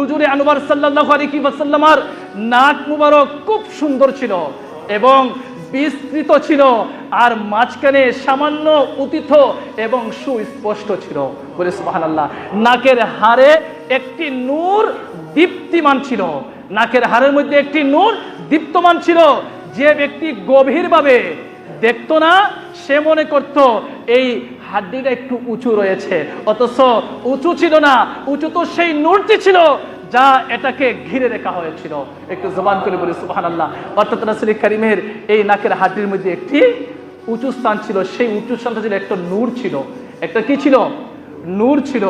হুজুরে আনোয়ার সাল্লাল্লাহু আলাইহি ওয়াসাল্লামার নাক মুবারক খুব সুন্দর ছিল এবং বিস্তৃত ছিল আর মাঝখানে সামান্য উতিথ এবং সুস্পষ্ট ছিল। বলে সুবহানাল্লাহ। নাকের হাড়ে একটি নূর দীপ্তিমান ছিল। নাকের হারের মধ্যে একটি নূর দীপ্তমান ছিল। যে ব্যক্তি গভীরভাবে দেখতো না, সে মনে করত, এই হাড্ডিটা একটু উঁচু রয়েছে। অথচ উঁচু ছিল না, উঁচু তো সেই নূরটি ছিল যা এটাকে ঘিরে রেখা হয়েছিল। একটু জবান করে বলি সুবাহান আল্লাহ অর্থাৎ রাসুল করিমের এই নাকের হাড্ডির মধ্যে একটি উঁচু স্থান ছিল। সেই উঁচু স্থানটা ছিল একটা নূর ছিল। একটা কি ছিল? নূর ছিল।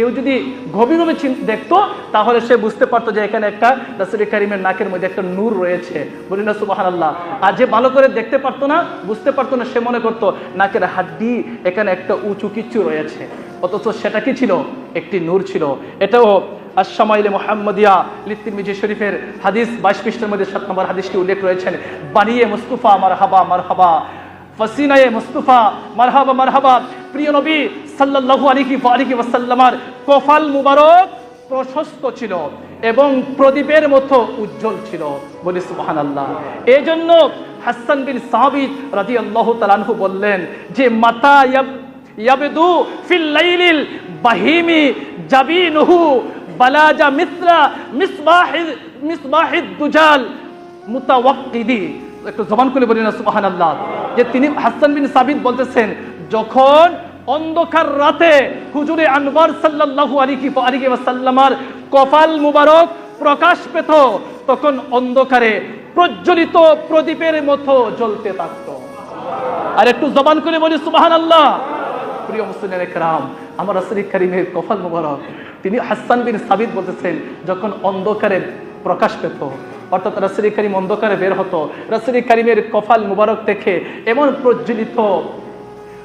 কেউ যদি গভীরভাবে দেখতো, তাহলে সে বুঝতে পারতো যে এখানে একটা রাসুল কারিমের নাকের মধ্যে একটা নূর রয়েছে। বলি না সুবাহান আল্লাহ আর যে ভালো করে দেখতে পারতো না, বুঝতে পারতো না, সে মনে করতো, নাকের হাড্ডি এখানে একটা উঁচু কিচ্ছু রয়েছে। অথচ সেটা কি ছিল? একটি নূর ছিল। এটাও আশামাইলে মোহাম্মদিয়া লিত্তির মিজি শরীফের হাদিস, বাইশ পৃষ্ঠের মধ্যে সাত নম্বর হাদিসটি উল্লেখ রয়েছেন। বানিয়ে মুস্তুফা মার হাবা মার হাবা ফসিনায়ে মুস্তুফা, মারহাবা মারহাবা। প্রিয় নবী সাল্লাল্লাহু আলাইহি আলিহি ওয়াসাল্লামার কফাল মুবারক প্রশস্ত ছিল এবং প্রদীপের মতো উজ্জ্বল ছিল। বলি সুবহানাল্লাহ। এই জন্য হাসান বিন সাবিত রাদিয়াল্লাহু তাআলাহু বললেন যে, মাতা ইয়াব, ইয়াবদু ফিল লাইলিল বাহিমি জাবিনুহু বালাজা মিত্রা মিসবাহিদ মিসবাহিদ দুজাল মুতাওয়াক্কিদি। একটু জবান করে বলি না সুবাহান আল্লাহ যে তিনি হাসান বিন সাবিদ বলতেছেন, যখন অন্ধকার রাতে হুজুরে আনওয়ার সাল্লাল্লাহু আলাইহি আলিহি ওয়াসাল্লামার কপাল মুবারক প্রকাশ পেত, তখন অন্ধকারে প্রজ্বলিত প্রদীপের মতো জ্বলতে থাকত আর একটু জবান করে বলি সুবাহান আল্লাহ প্রিয় মুসলিমের একরাম, আমার রাসূল করিমের কপাল মুবারক, তিনি হাসান বিন সাবিদ বলতেছেন, যখন অন্ধকারে প্রকাশ পেত, অর্থাৎ রাসুল করিম অন্ধকারে বের হতো, রাসুল করিমের কপাল মুবারক দেখে এমন প্রজ্বলিত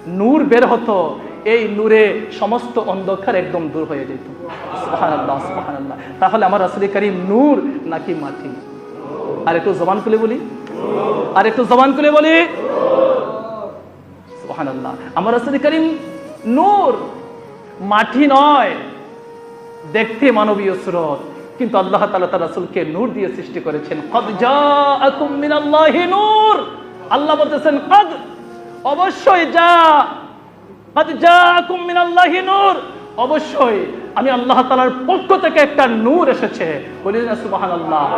নূর বের হতো, এই নূরে সমস্ত অন্ধকার একদম দূর হয়ে যেত। তাহলে আমার রাসুল করিম নূর নাকি মাটি? আর একটু জবান খুলে বলি। আর একটু জবান খুলে বলি। আমার রাসূল করিম নূর মাটি নয়, দেখতে মানবীয় স্রোত। কিন্তু আল্লাহ তাআলা তার রাসূলকে নূর দিয়ে সৃষ্টি করেছেন। কদ মিনাল্লাহি নূর। আল্লাহ বলতেছেন অবশ্যই যা। নূর। অবশ্যই আমি আল্লাহ তাআলার পক্ষ থেকে একটা নূর এসেছে। না সুবহানাল্লাহ।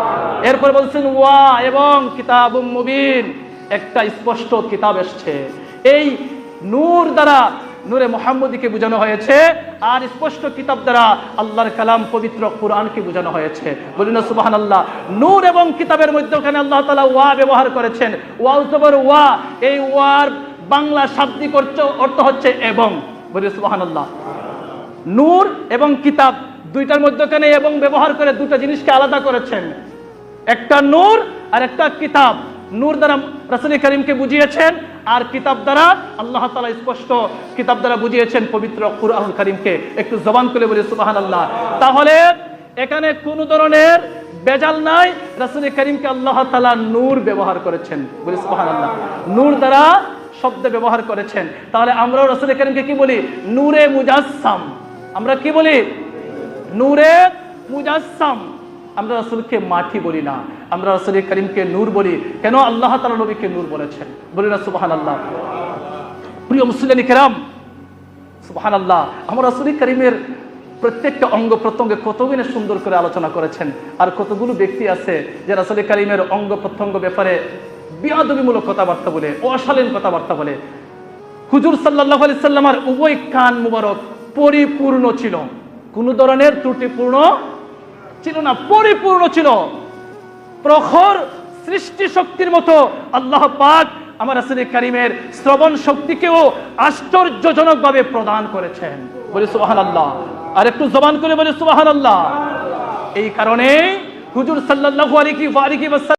এরপর বলছেন, ওয়া, এবং কিতাবুম মুবিন। একটা স্পষ্ট কিতাব এসছে। এই নূর দ্বারা নূরে মোহাম্মদীকে বোঝানো হয়েছে আর স্পষ্ট কিতাব দ্বারা আল্লাহর কালাম পবিত্র কোরআনকে বোঝানো হয়েছে। বলি না সুবাহান আল্লাহ নূর এবং কিতাবের মধ্যে ওখানে আল্লাহ তালা ওয়া ব্যবহার করেছেন। ওয়া ওয়া। এই ওয়ার বাংলা শাব্দিক অর্থ অর্থ হচ্ছে এবং। বলি সুবাহান আল্লাহ নূর এবং কিতাব দুইটার মধ্যখানে এবং ব্যবহার করে দুটো জিনিসকে আলাদা করেছেন। একটা নূর আর একটা কিতাব। নূর দ্বারা রাসুল করিমকে বুঝিয়েছেন আর কিতাব দ্বারা আল্লাহ তালা স্পষ্ট কিতাব দ্বারা বুঝিয়েছেন পবিত্র কুরআন করিমকে। একটু জবান করে বলি সুবাহান আল্লাহ তাহলে এখানে কোন ধরনের বেজাল নাই। রাসুল করিমকে আল্লাহ তালা নূর ব্যবহার করেছেন। বলি সুবাহান আল্লাহ নূর দ্বারা শব্দ ব্যবহার করেছেন। তাহলে আমরাও রাসুল করিমকে কি বলি? নূরে মুজাসসাম। আমরা কি বলি? নূরে মুজাসসাম। আমরা রাসূলকে মাটি বলি না। আমরা রাসূল করিমকে নূর বলি। কেন? আল্লাহ তাআলা নবীকে নূর বলেছেন। বলি না, সুবহানাল্লাহ। প্রিয় মুসলিম কেরাম, সুবহানাল্লাহ। আমার রাসূল করিমের প্রত্যেকটা অঙ্গ প্রত্যঙ্গে কতগুলো সুন্দর করে আলোচনা করেছেন। আর কতগুলো ব্যক্তি আছে যে রাসূল করিমের অঙ্গ প্রত্যঙ্গ ব্যাপারে বিয়াদবিমূলক কথাবার্তা বলে, অশালীন কথাবার্তা বলে। হুজুর সাল্লাহ আলি সাল্লামার উভয় কান মুবারক পরিপূর্ণ ছিল। কোনো ধরনের ত্রুটিপূর্ণ ছিল না, পরিপূর্ণ ছিল। প্রখর সৃষ্টি শক্তির মতো আল্লাহ পাক আমার আসলে কারিমের শ্রবণ শক্তিকেও আশ্চর্যজনকভাবে প্রদান করেছেন। বলি সুবাহান আল্লাহ আর একটু জবান করে বলি সুবাহান আল্লাহ এই কারণে হুজুর সাল্লাল্লাহু আলাইহি ওয়া আলিহি ওয়াসাল্লাম